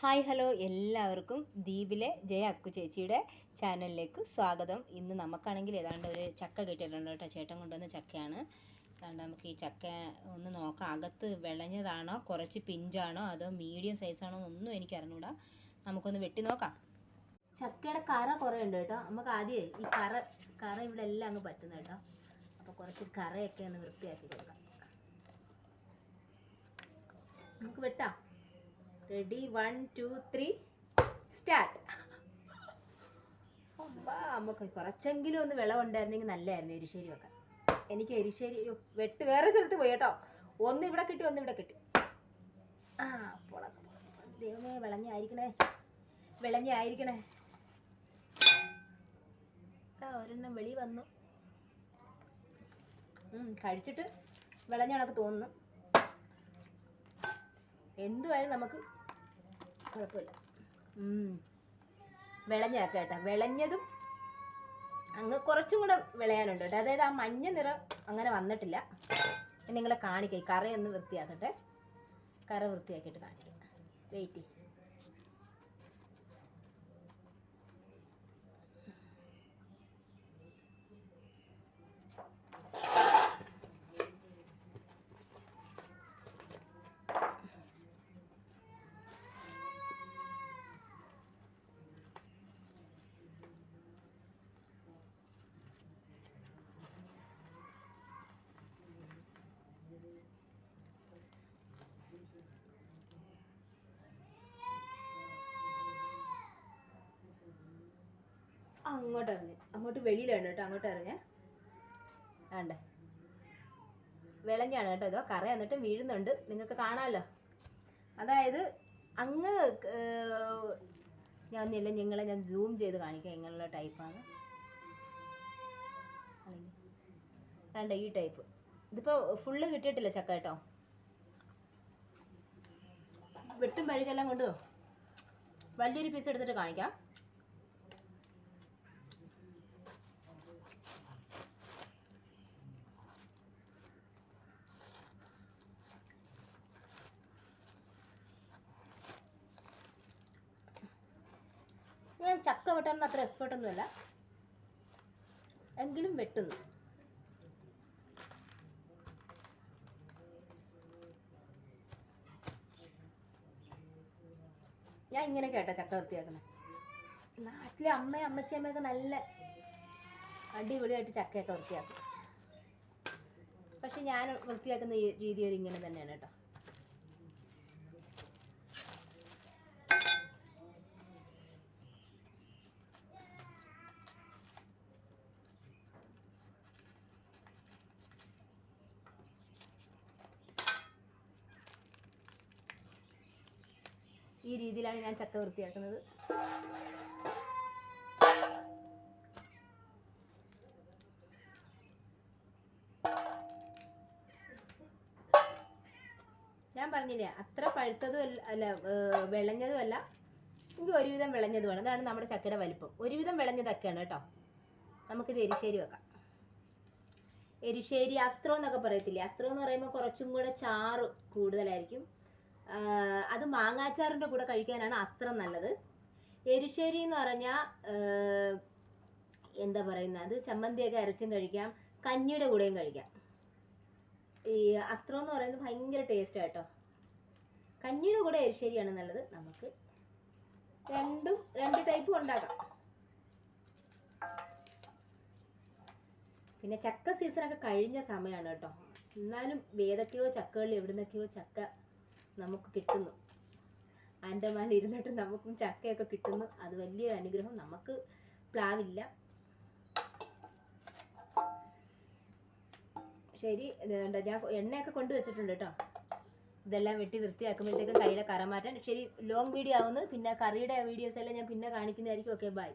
Hi hello എല്ലാവർക്കും ദ്വീപിലെ ജയ അക്കു ചേച്ചിയുടെ ചാനലിലേക്ക് സ്വാഗതം. ഇന്ന് നമുക്കാണെങ്കിൽ ഏതാണ്ട് ഒരു ചക്ക കിട്ടിയിട്ടുണ്ട് കേട്ടോ. ചേട്ടൻ കൊണ്ടുവന്ന ചക്കയാണ്. അതുകൊണ്ട് നമുക്ക് ഈ ചക്ക ഒന്ന് നോക്കാം. അകത്ത് വിളഞ്ഞതാണോ? കുറച്ച് പിഞ്ചാണോ? അതോ മീഡിയം സൈസാണോ എന്നൊന്നും എനിക്ക് അറിഞ്ഞൂടാ നമുക്കൊന്ന് വെട്ടി നോക്കാം. ചക്കയുടെ കറ കുറേ ഉണ്ട് കേട്ടോ. നമുക്ക് ആദ്യമേ ഈ കറ കറ ഇവിടെ എല്ലാം അങ്ങ് പറ്റുന്ന കേട്ടോ. അപ്പോൾ കുറച്ച് കറയൊക്കെ ഒന്ന് വൃത്തിയാക്കി കൊടുക്കാം. നമുക്ക് വെട്ടാം. Ready one two three start നമുക്ക് കുറച്ചെങ്കിലും ഒന്ന് വിളവുണ്ടായിരുന്നെങ്കിൽ നല്ലതായിരുന്നു എരിശ്ശേരി വെക്കാൻ എനിക്ക് എരിശ്ശേരി വെട്ട് വേറെ സ്ഥലത്ത് പോയി കേട്ടോ. ഒന്ന് ഇവിടെ കിട്ടി ഒന്ന് ഇവിടെ കിട്ടി. ആ പൊളക്ക്. ദൈവമേ വിളഞ്ഞായിരിക്കണേ. വിളഞ്ഞായിരിക്കണേ. ഒരെണ്ണം വെളി വന്നു. കഴിച്ചിട്ട് വിളഞ്ഞ കണക്ക് തോന്നുന്നു. എന്തുവായാലും നമുക്ക് കുഴപ്പമില്ല. ഉം. കേട്ടോ വിളഞ്ഞതും അങ്ങ് കുറച്ചും കൂടെ വിളയാനുണ്ട് കേട്ടോ. അതായത് ആ മഞ്ഞ നിറം അങ്ങനെ വന്നിട്ടില്ല. നിങ്ങളെ കാണിക്കാം. കറയൊന്ന് വൃത്തിയാക്കട്ടെ. കറ വൃത്തിയാക്കിയിട്ട് കാണിക്കാം. വെയിറ്റ് അങ്ങോട്ട് എറിഞ്ഞ് അങ്ങോട്ട് വെളിയിലാണ് കേട്ടോ അങ്ങോട്ട് എറിഞ്ഞ് വേണ്ടേ വിളഞ്ഞാണ് കേട്ടോ ഇതോ. കറ എന്നിട്ട് വീഴുന്നുണ്ട്. നിങ്ങൾക്ക് കാണാമല്ലോ അതായത് അങ്ങ് ഞാൻ ഒന്നില്ല നിങ്ങളെ ഞാൻ സൂം ചെയ്ത് കാണിക്കാം. ഇങ്ങനെയുള്ള ടൈപ്പാണ് വേണ്ട ഈ ടൈപ്പ് ഇതിപ്പോൾ ഫുള്ള് കിട്ടിയിട്ടില്ല ചക്ക കേട്ടോ. വെട്ടും പരിക്കെല്ലാം കൊണ്ടുവോ വലിയൊരു പീസ് എടുത്തിട്ട് കാണിക്കാം. വെട്ടാൻ അത്ര എക്സ്പേർട്ടൊന്നുമല്ല എങ്കിലും വെട്ടുന്നു. ഞാൻ ഇങ്ങനെ കേട്ടോ ചക്ക വൃത്തിയാക്കുന്നത്. നാട്ടിലെ അമ്മയും അമ്മച്ചിയമ്മയൊക്കെ നല്ല അടിപൊളിയായിട്ട് ചക്കയൊക്കെ വൃത്തിയാക്കും. പക്ഷെ ഞാൻ വൃത്തിയാക്കുന്ന രീതി ഒരു ഇങ്ങനെ തന്നെയാണ് കേട്ടോ. ഈ രീതിയിലാണ് ഞാൻ ചക്ക വൃത്തിയാക്കുന്നത്. ഞാൻ പറഞ്ഞില്ലേ അത്ര പഴുത്തതും അല്ല വിളഞ്ഞതും അല്ല എനിക്ക് ഒരുവിധം വിളഞ്ഞതുമാണ്. അതാണ് നമ്മുടെ ചക്കയുടെ വലിപ്പം. ഒരുവിധം വിളഞ്ഞതൊക്കെയാണ് കേട്ടോ. നമുക്കിത് എരിശ്ശേരി വെക്കാം. എരിശ്ശേരി അസ്ത്രം എന്നൊക്കെ പറയത്തില്ലേ? അസ്ത്രം എന്ന് പറയുമ്പോൾ കുറച്ചും കൂടെ ചാറ് കൂടുതലായിരിക്കും. അത് മാങ്ങാച്ചാറിന്റെ കൂടെ കഴിക്കാനാണ് അസ്ത്രം നല്ലത്. എരിശ്ശേരി എന്ന് പറഞ്ഞാൽ എന്താ പറയുന്നത് അത് ചമ്മന്തിയൊക്കെ അരച്ചും കഴിക്കാം കഞ്ഞിയുടെ കൂടെയും കഴിക്കാം. ഈ അസ്ത്രം എന്ന് പറയുന്നത് ഭയങ്കര ടേസ്റ്റ് കേട്ടോ. കഞ്ഞിയുടെ കൂടെ എരിശ്ശേരിയാണ് നല്ലത്. നമുക്ക് രണ്ടും രണ്ട് ടൈപ്പും ഉണ്ടാക്കാം. പിന്നെ ചക്ക സീസണൊക്കെ കഴിഞ്ഞ സമയമാണ് കേട്ടോ. എന്നാലും ഏതൊക്കെയോ ചക്കകളിൽ എവിടുന്നൊക്കെയോ ചക്ക നമുക്ക് കിട്ടുന്നു. ആൻഡമാനിൽ ഇരുന്നിട്ട് നമുക്കും ചക്കയൊക്കെ കിട്ടുന്നു. അത് വലിയ അനുഗ്രഹം നമുക്ക് പ്ലാവില്ല. ശരി എന്താ ഞാൻ എണ്ണയൊക്കെ കൊണ്ടുവച്ചിട്ടുണ്ട് കേട്ടോ. ഇതെല്ലാം വെട്ടി വൃത്തിയാക്കുമ്പോഴത്തേക്കും കയ്യിലെ കറ മാറ്റാൻ ശരി ലോങ് വീഡിയോ ആവുന്നു. പിന്നെ കറിയുടെ വീഡിയോസ് എല്ലാം ഞാൻ പിന്നെ കാണിക്കുന്നതായിരിക്കും. Okay bye